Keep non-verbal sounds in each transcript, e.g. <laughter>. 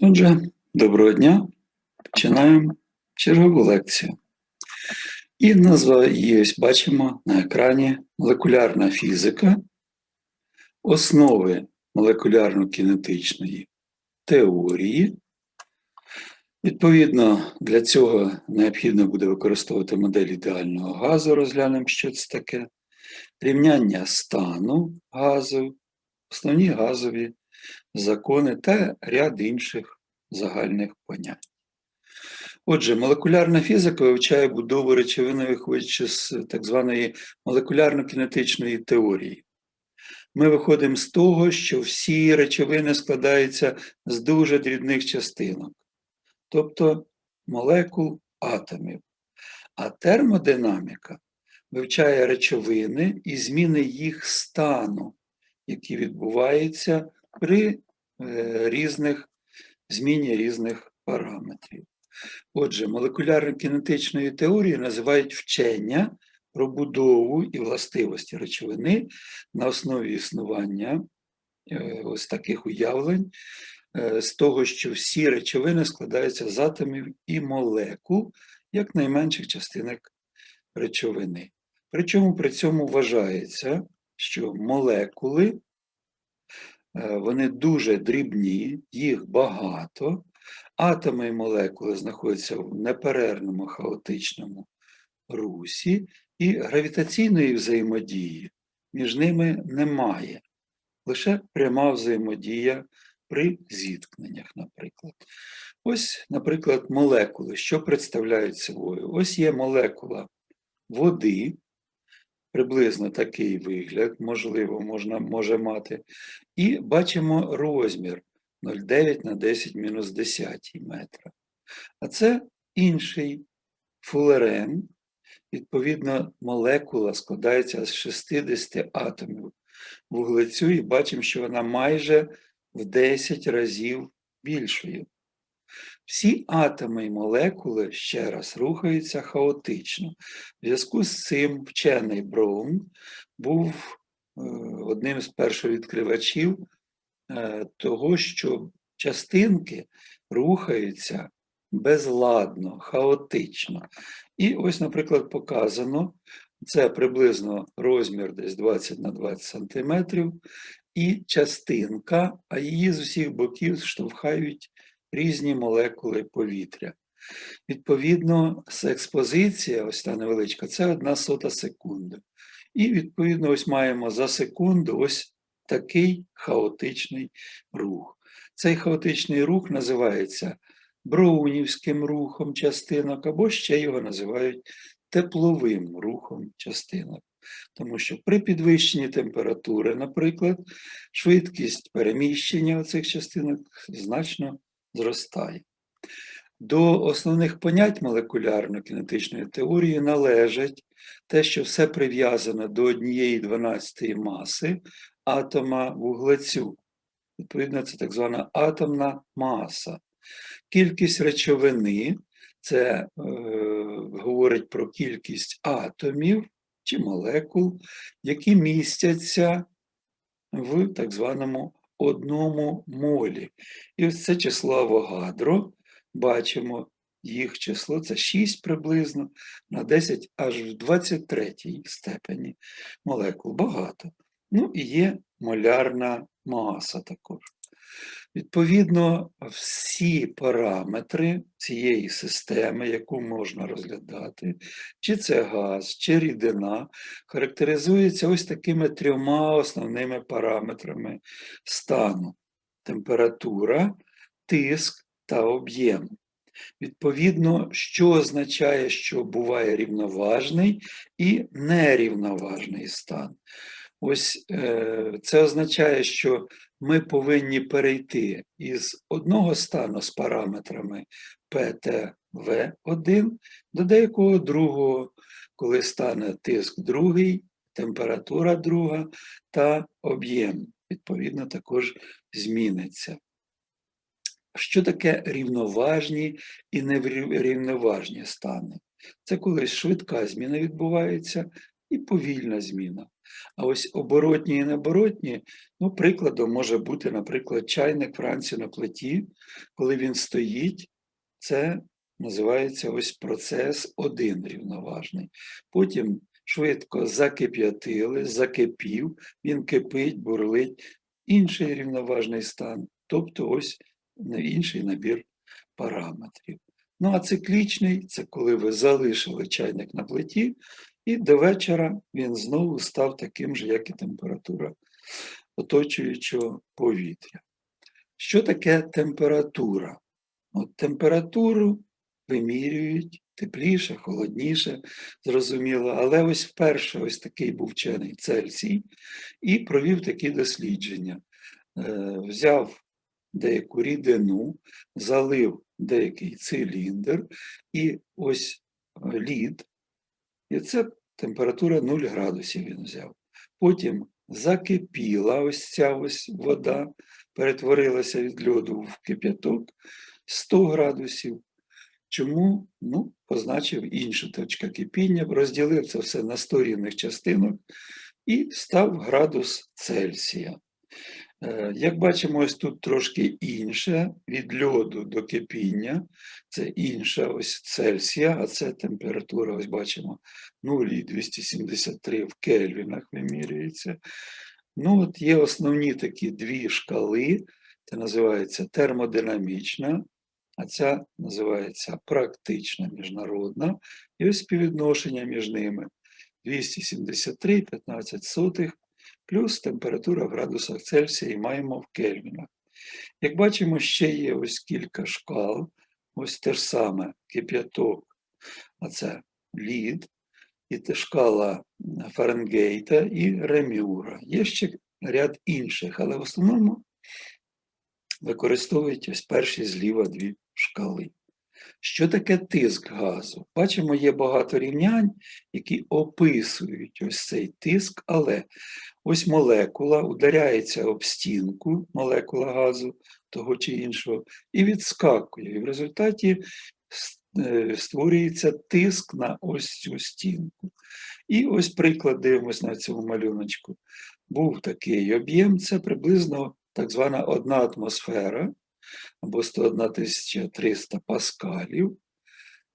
Отже, доброго дня. Починаємо чергову лекцію. І назва її ось бачимо на екрані молекулярна фізика, основи молекулярно-кінетичної теорії. Відповідно, для цього необхідно буде використовувати модель ідеального газу, розглянемо, що це таке, рівняння стану газу, основні газові закони та ряд інших загальних понять. Отже, молекулярна фізика вивчає будову речовини, виходячи з так званої молекулярно-кінетичної теорії. Ми виходимо з того, що всі речовини складаються з дуже дрібних частинок, тобто молекул атомів. А термодинаміка вивчає речовини і зміни їх стану, які відбуваються при е, різних зміні різних параметрів. Отже, молекулярно-кінетичною теорією називають вчення про будову і властивості речовини на основі існування е, ось таких уявлень, е, з того, що всі речовини складаються з атомів і молекул, як найменших частинок речовини. Причому при цьому вважається, що молекули вони дуже дрібні, їх багато. Атоми і молекули знаходяться в неперервному хаотичному русі, і гравітаційної взаємодії між ними немає. Лише пряма взаємодія при зіткненнях, наприклад. Ось, наприклад, молекули, що представляють собою. Ось є молекула води, приблизно такий вигляд, можливо, можна, може мати. І бачимо розмір 0,9 на 10 мінус 10 метра. А це інший фулерен. Відповідно, молекула складається з 60 атомів вуглецю, і бачимо, що вона майже в 10 разів більшою. Всі атоми і молекули ще раз рухаються хаотично. В зв'язку з цим вчений Броун був е, одним з першовідкривачів е, того, що частинки рухаються безладно, хаотично. І ось, наприклад, показано, це приблизно розмір десь 20 на 20 сантиметрів, і частинка, а її з усіх боків штовхають різні молекули повітря. Відповідно, експозиція, ось та невеличка, це одна сота секунди. І, відповідно, ось маємо за секунду ось такий хаотичний рух. Цей хаотичний рух називається броунівським рухом частинок, або ще його називають тепловим рухом частинок. Тому що при підвищенні температури, наприклад, швидкість переміщення цих частинок значно зростає. До основних понять молекулярно-кінетичної теорії належать те, що все прив'язане до однієї 12 маси атома вуглецю. Відповідно, це так звана атомна маса. Кількість речовини це е, говорить про кількість атомів чи молекул, які містяться в так званому одному молі. І ось це число Авогадро, бачимо їх число, це 6 приблизно на 10 аж в 23 степені молекул. Багато. Ну і є молярна маса також. Відповідно, всі параметри цієї системи, яку можна розглядати, чи це газ, чи рідина, характеризуються ось такими трьома основними параметрами стану: температура, тиск та об'єм. Відповідно, що означає, що буває рівноважний і нерівноважний стан. Ось е, це означає, що ми повинні перейти із одного стану з параметрами ПТВ1 до деякого другого, коли стане тиск другий, температура друга та об'єм, відповідно, також зміниться. Що таке рівноважні і нерівноважні стани? Це коли швидка зміна відбувається і повільна зміна. А ось оборотні і необоротні, ну, прикладом може бути, наприклад, чайник вранці на плиті, коли він стоїть, це називається ось процес один рівноважний. Потім швидко закип'ятили, закипів, він кипить, бурлить, інший рівноважний стан, тобто ось інший набір параметрів. Ну а циклічний це коли ви залишили чайник на плиті, і до вечора він знову став таким же, як і температура оточуючого повітря. Що таке температура? От температуру вимірюють тепліше, холодніше, зрозуміло. Але ось вперше ось такий був вчений Цельсій і провів такі дослідження. Е, Взяв деяку рідину, залив деякий циліндр, і ось лід, і це температура 0 градусів він взяв. Потім закипіла ось ця ось вода, перетворилася від льоду в кип'яток 100 градусів. Чому? Ну, позначив іншу точку кипіння, розділив це все на 100 рівних частинок і став градус Цельсія. Е, Як бачимо, ось тут трошки інше від льоду до кипіння, це інша ось Цельсія, а це температура, ось бачимо, 0,273 в кельвінах вимірюється. Ну, от є основні такі дві шкали, це називається термодинамічна, а ця називається практична міжнародна, і ось співвідношення між ними 273,15 плюс температура в градусах Цельсія і маємо в кельвінах. Як бачимо, ще є ось кілька шкал, ось те ж саме кип'яток, а це лід, і те шкала Фаренгейта і Ремюра. Є ще ряд інших, але в основному використовують ось перші зліва дві шкали. Що таке тиск газу? Бачимо, є багато рівнянь, які описують ось цей тиск, але ось молекула ударяється об стінку, молекула газу того чи іншого, і відскакує. І в результаті е, створюється тиск на ось цю стінку. І ось приклад дивимось на цьому малюночку. Був такий об'єм, це приблизно так звана одна атмосфера або 101 300 паскалів.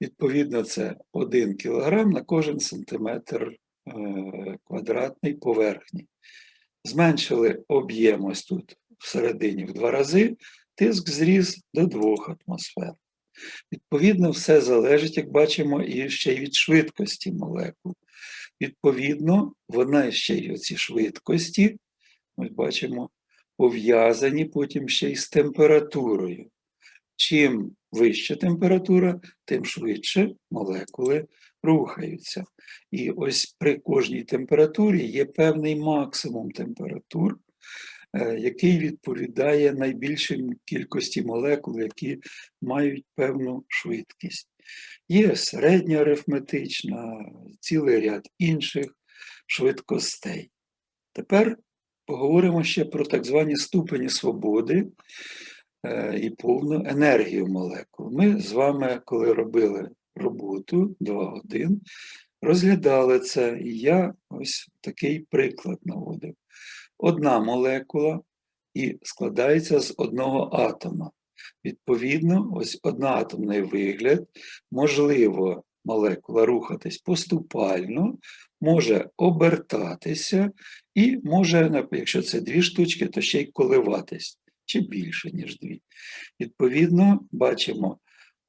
Відповідно, це 1 кілограм на кожен сантиметр е, квадратний поверхні. Зменшили об'єм ось тут всередині в два рази, тиск зріс до 2 атмосфер. Відповідно, все залежить, як бачимо, і ще й від швидкості молекул. Відповідно, вона ще й оці швидкості, ми бачимо, пов'язані потім ще й з температурою. Чим вища температура, тим швидше молекули рухаються. І ось при кожній температурі є певний максимум температур, е, який відповідає найбільшій кількості молекул, які мають певну швидкість. Є середня арифметична, цілий ряд інших швидкостей. Тепер поговоримо ще про так звані ступені свободи е, і повну енергію молекул. Ми з вами, коли робили роботу 2.1, розглядали це, і я ось такий приклад наводив. Одна молекула і складається з одного атома. Відповідно, ось одноатомний вигляд, можливо, молекула рухатись поступально, може обертатися і може, якщо це дві штучки, то ще й коливатись, чи більше, ніж дві. Відповідно, бачимо,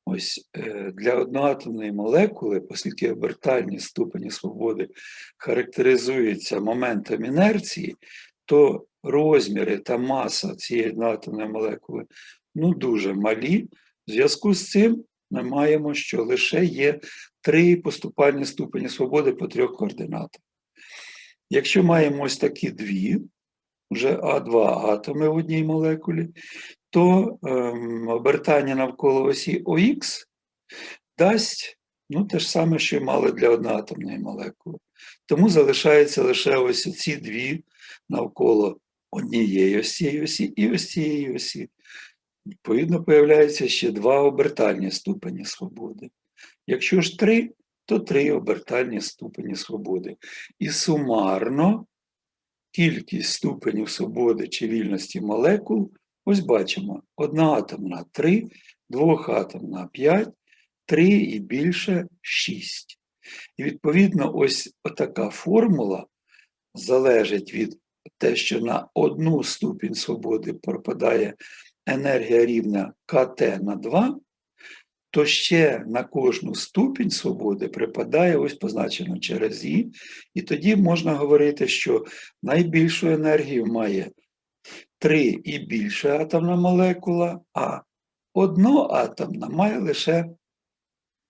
ось е, для одноатомної молекули, оскільки обертальні ступені свободи характеризуються моментом інерції, то розміри та маса цієї одноатомної молекули ну, дуже малі. В зв'язку з цим ми маємо, що лише є три поступальні ступені свободи по трьох координатах. Якщо маємо ось такі дві, вже А2 атоми в одній молекулі, то ем, обертання навколо осі ОХ дасть ну, те ж саме, що й мали для одноатомної молекули. Тому залишається лише ось ці дві навколо однієї цієї осі і ось цієї осі. Відповідно, появляється ще два обертальні ступені свободи. Якщо ж три, то три обертальні ступені свободи. І сумарно кількість ступенів свободи чи вільності молекул, ось бачимо, одноатомна 3, двохатомна 5, 3 і більше 6. І відповідно, ось така формула залежить від те, що на одну ступінь свободи пропадає енергія рівня КТ на 2, то ще на кожну ступінь свободи припадає ось позначено через І, і тоді можна говорити, що найбільшу енергію має 3 і більше атомна молекула, а одноатомна має лише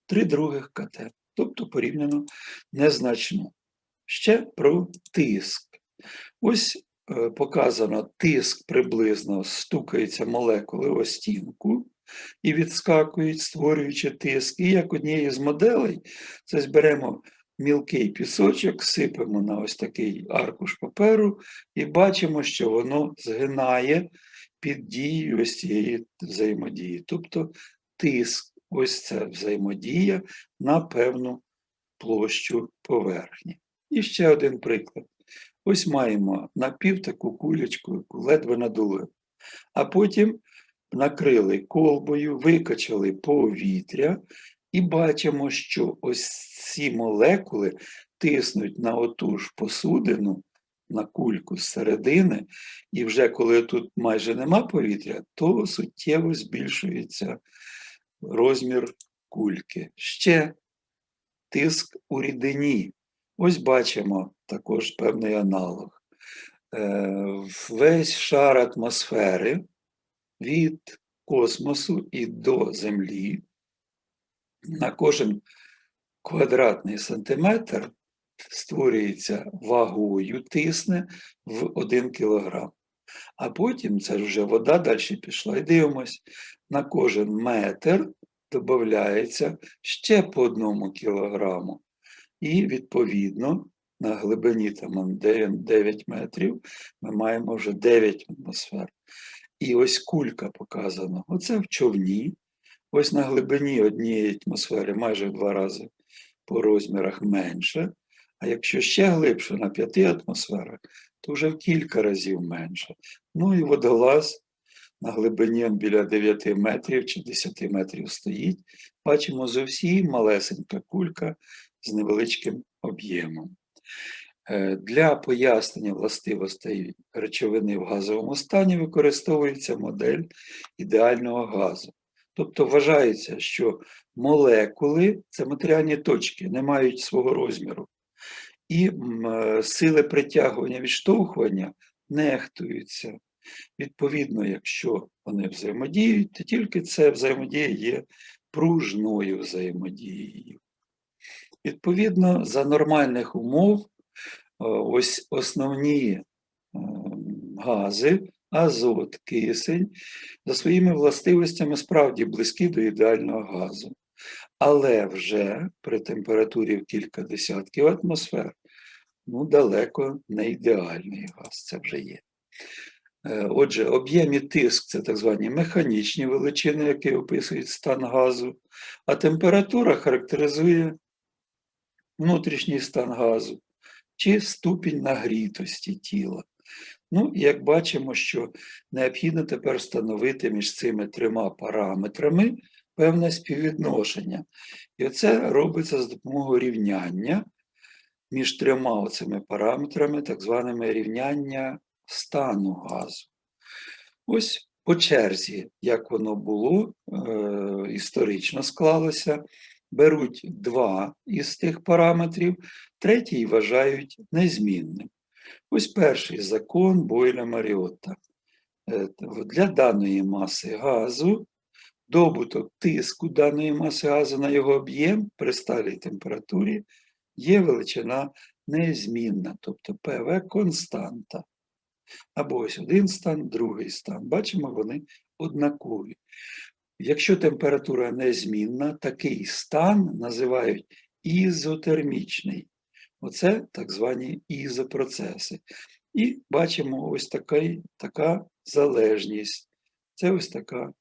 3 других КТ, тобто порівняно незначно. Ще про тиск. Ось показано тиск приблизно стукаються молекули о стінку і відскакують, створюючи тиск. І як однією з моделей, це зберемо мілкий пісочок, сипемо на ось такий аркуш паперу і бачимо, що воно згинає під дією ось цієї взаємодії. Тобто тиск, ось ця взаємодія на певну площу поверхні. І ще один приклад. Ось маємо напів таку кулечку, яку ледве надули, а потім накрили колбою, викачали повітря, і бачимо, що ось ці молекули тиснуть на оту ж посудину, на кульку з середини, і вже коли тут майже нема повітря, то суттєво збільшується розмір кульки. Ще тиск у рідині. Ось бачимо також певний аналог. Е, Весь шар атмосфери від космосу і до Землі на кожен квадратний сантиметр створюється вагою, тисне в 1 кілограм. А потім це вже вода далі пішла. І дивимось, на кожен метр додається ще по одному кілограму. І відповідно на глибині там 9 метрів ми маємо вже 9 атмосфер. І ось кулька показана. Оце в човні. Ось на глибині однієї атмосфери майже в два рази по розмірах менше. А якщо ще глибше на 5 атмосферах, то вже в кілька разів менше. Ну і водолаз на глибині біля 9 метрів чи 10 метрів стоїть. Бачимо зовсім малесенька кулька з невеличким об'ємом. Е, Для пояснення властивостей речовини в газовому стані використовується модель ідеального газу. Тобто вважається, що молекули це матеріальні точки, не мають свого розміру. І е, сили притягування відштовхування нехтуються. Відповідно, якщо вони взаємодіють, то тільки це взаємодія є пружною взаємодією. Відповідно, за нормальних умов, ось основні гази, азот, кисень, за своїми властивостями справді близькі до ідеального газу. Але вже при температурі в кілька десятків атмосфер, ну, далеко не ідеальний газ, це вже є. Е, отже, об'єм і тиск це так звані механічні величини, які описують стан газу, а температура характеризує внутрішній стан газу чи ступінь нагрітості тіла. Ну, як бачимо, що необхідно тепер встановити між цими трьома параметрами певне співвідношення. І оце робиться з допомогою рівняння між трьома цими параметрами, так званими рівняння стану газу. Ось по черзі, як воно було, е, історично склалося, беруть два із тих параметрів, третій вважають незмінним. Ось перший закон Бойля Маріотта. Е, Для даної маси газу добуток тиску даної маси газу на його об'єм при сталій температурі є величина незмінна, тобто ПВ константа. Або ось один стан, другий стан. Бачимо, вони однакові. Якщо температура незмінна, такий стан називають ізотермічний. Оце так звані ізопроцеси. І бачимо ось такий, така залежність. Це ось така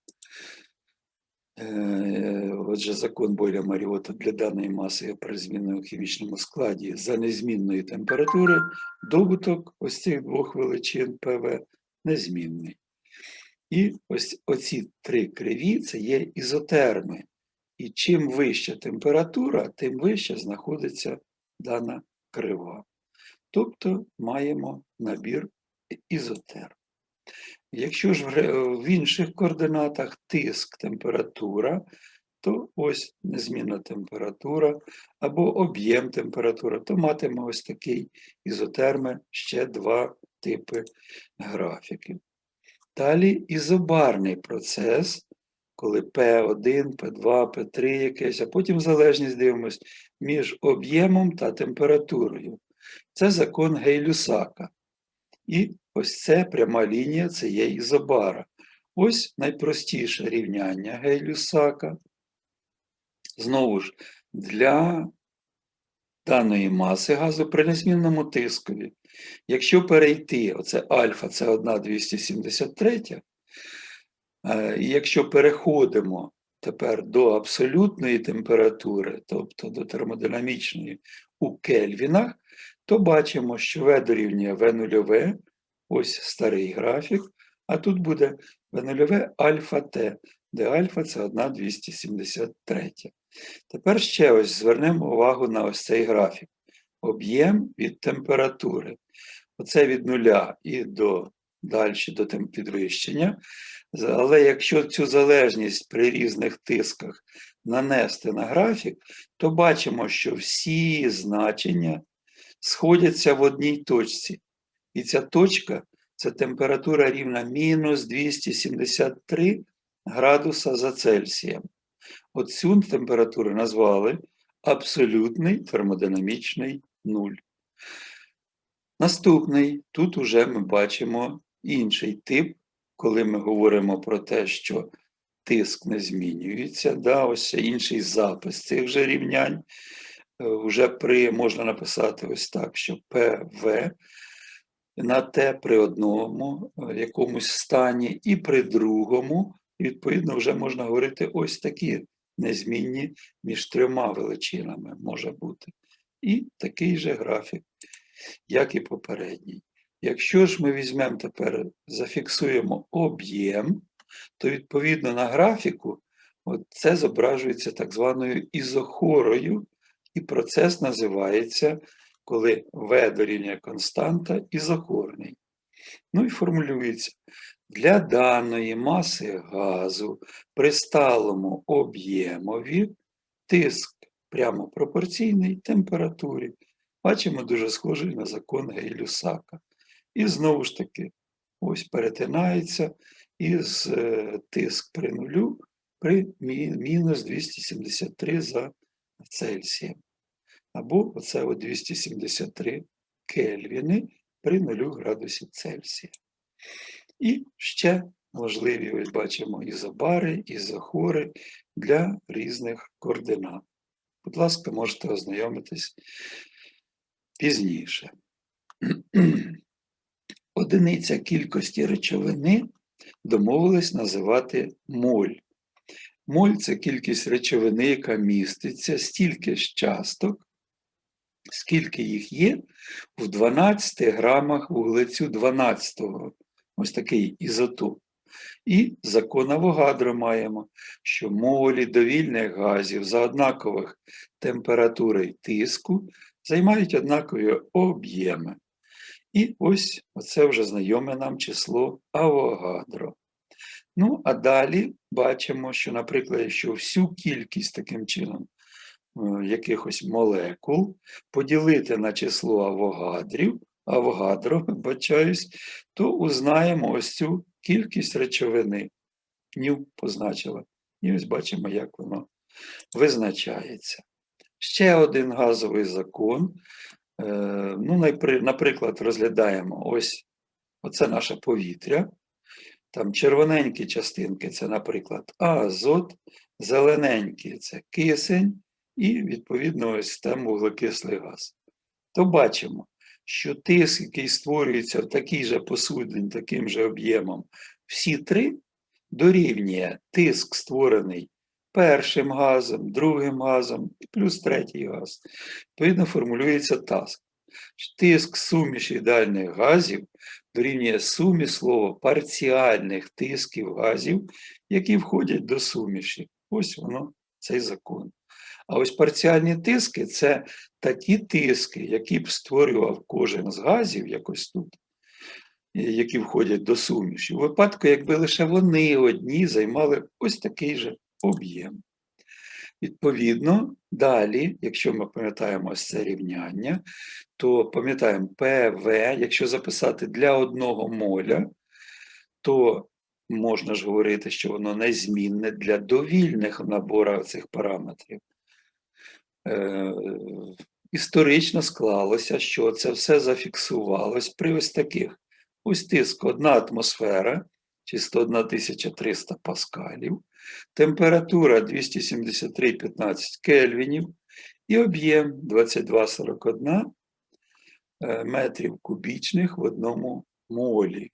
Е, Отже, закон Бойля Маріота для даної маси при змінному хімічному складі за незмінної температури добуток ось цих двох величин ПВ незмінний. І ось оці три криві це є ізотерми. І чим вища температура, тим вище знаходиться дана крива. Тобто маємо набір ізотерм. Якщо ж в інших координатах тиск, температура, то ось незмінна температура або об'єм температури, то матиме ось такий ізотерми ще два типи графіків. Далі ізобарний процес, коли P1, P2, P3 якесь, а потім залежність дивимось між об'ємом та температурою. Це закон Гей-Люсака. І ось це пряма лінія, це є ізобара. Ось найпростіше рівняння Гей-Люсака. Знову ж, для даної маси газу при незмінному тискові. Якщо перейти, оце альфа, це 1,273, е, якщо переходимо тепер до абсолютної температури, тобто до термодинамічної у кельвінах, то бачимо, що В дорівнює В нульове, ось старий графік, а тут буде В нульове альфа Т, де альфа це 1,273. Тепер ще ось звернемо увагу на ось цей графік. Об'єм від температури. Оце від нуля і до далі до підвищення. Але якщо цю залежність при різних тисках нанести на графік, то бачимо, що всі значення сходяться в одній точці. І ця точка це температура рівна мінус 273 градуса за Цельсієм. Оцю температуру назвали абсолютний термодинамічний нуль. Наступний, тут уже ми бачимо інший тип, коли ми говоримо про те, що тиск не змінюється, да, ось інший запис цих же рівнянь. Е, Уже при можна написати ось так, що ПВ на Т при одному е, якомусь стані, і при другому, відповідно, вже можна говорити ось такі незмінні між трьома величинами може бути. І такий же графік, як і попередній. Якщо ж ми візьмемо тепер, зафіксуємо об'єм, то відповідно на графіку от це зображується так званою ізохорою, і процес називається, коли В дорівнює константа, ізохорний. Ну і формулюється. Для даної маси газу при сталому об'ємові тиск прямо пропорційний температурі. Бачимо дуже схожий на закон Гей-Люсака. І знову ж таки, ось перетинається із е, тиск при нулю при мінус 273 за Цельсієм. Або оце от 273 кельвіни при 0 градусів Цельсія. І ще можливі, ось бачимо, ізобари, ізохори для різних координат. Будь ласка, можете ознайомитись пізніше. <clears throat> Одиниця кількості речовини домовились називати моль. Моль це кількість речовини, яка міститься стільки ж часток, скільки їх є в 12 грамах вуглецю 12 ось такий ізотоп. І закон Авогадро маємо, що молі довільних газів за однакових температури і тиску займають однакові об'єми. І ось оце вже знайоме нам число Авогадро. Ну, а далі бачимо, що, наприклад, якщо всю кількість таким чином е, якихось молекул поділити на число авогадрів, авогадро, бачаюсь, то узнаємо ось цю кількість речовини. Ню позначила. І ось бачимо, як воно визначається. Ще один газовий закон. Е, Ну, наприклад, розглядаємо ось оце наше повітря. Там червоненькі частинки це, наприклад, азот, зелененькі це кисень, і, відповідно, ось там вуглекислий газ. То бачимо, що тиск, який створюється в такій же посудині, таким же об'ємом, всі три дорівнює тиск, створений першим газом, другим газом і плюс третій газ. Відповідно, формулюється таск. Тиск суміші ідеальних газів дорівнює сумі слова парціальних тисків газів, які входять до суміші. Ось воно, цей закон. А ось парціальні тиски це такі тиски, які б створював кожен з газів, якось тут, які входять до суміші, у випадку, якби лише вони одні займали ось такий же об'єм. Відповідно, далі, якщо ми пам'ятаємо ось це рівняння, то пам'ятаємо ПВ, якщо записати для одного моля, то можна ж говорити, що воно незмінне для довільних наборів цих параметрів. Е, історично склалося, що це все зафіксувалось при ось таких. Ось тиск одна атмосфера, чи 101 300 паскалів, температура 273,15 кельвінів і об'єм 22,41 е, метрів кубічних в одному молі.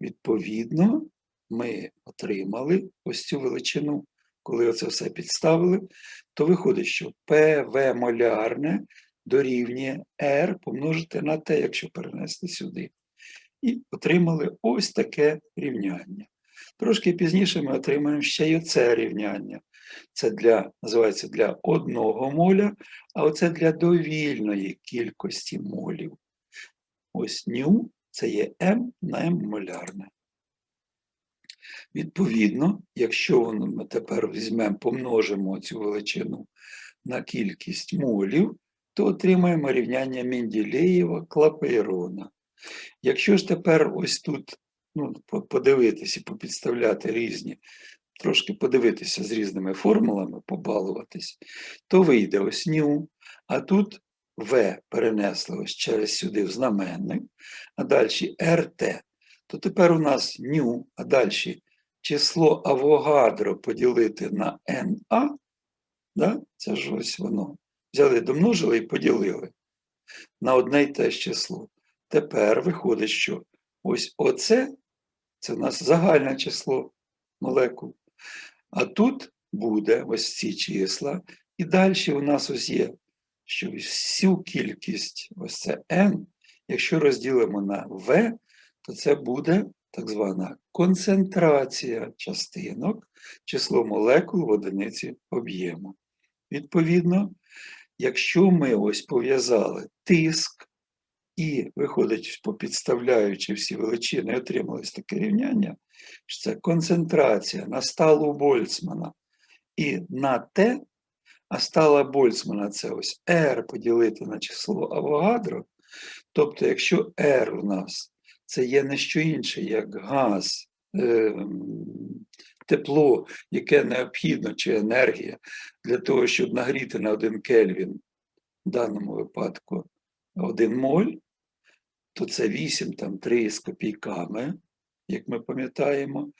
Відповідно, ми отримали ось цю величину. Коли оце все підставили, то виходить, що ПВ молярне дорівнює R помножити на Т, якщо перенести сюди. І отримали ось таке рівняння. Трошки пізніше ми отримаємо ще й оце рівняння. Це для, називається для одного моля, а оце для довільної кількості молів. Ось ню це є М на М молярне. Відповідно, якщо ми тепер візьмемо, помножимо цю величину на кількість молів, то отримаємо рівняння Менделєєва Клапейрона. Якщо ж тепер ось тут ну, подивитися, попідставляти різні, трошки подивитися з різними формулами, побалуватись, то вийде ось ню, а тут В перенесли ось через сюди в знаменник, а далі РТ. То тепер у нас ню, а далі число Авогадро поділити на НА, да? це ж ось воно. Взяли, домножили і поділили на одне й те ж число. Тепер виходить, що ось оце це у нас загальне число молекул. А тут буде ось ці числа, і далі у нас ось є, що всю кількість, ось це n, якщо розділимо на v, то це буде так звана концентрація частинок, число молекул в одиниці об'єму. Відповідно, якщо ми ось пов'язали тиск і, виходить, попідставляючи всі величини, отрималось таке рівняння, що це концентрація на сталу Больцмана і на Т, а стала Больцмана це ось R поділити на число Авогадро. Тобто, якщо R у нас це є не що інше, як газ, е, тепло, яке необхідно, чи енергія для того, щоб нагріти на один кельвін, в даному випадку один моль, то це 8 там 3 з копійками, як ми пам'ятаємо,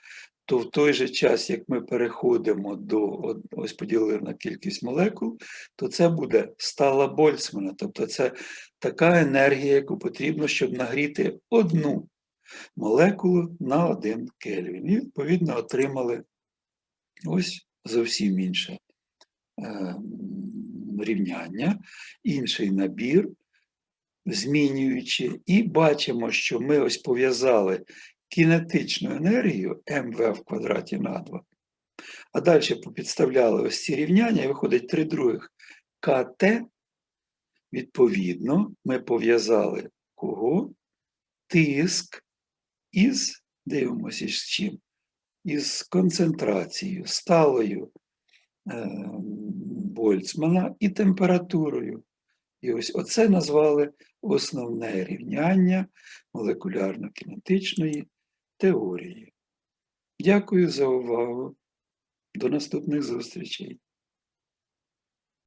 то в той же час, як ми переходимо до ось поділили на кількість молекул, то це буде стала Больцмана. Тобто це така енергія, яку потрібно, щоб нагріти одну молекулу на один кельвін. І, відповідно, отримали ось зовсім інше е, рівняння, інший набір, змінюючи, і бачимо, що ми ось пов'язали кінетичну енергію МВ в квадраті на 2. А далі попідставляли ось ці рівняння, і виходить три других КТ. Відповідно, ми пов'язали кого? Тиск із, дивимося з чим, із концентрацією, сталою е, Больцмана і температурою. І ось оце назвали основне рівняння молекулярно-кінетичної теорії. Дякую за увагу. До наступних зустрічей.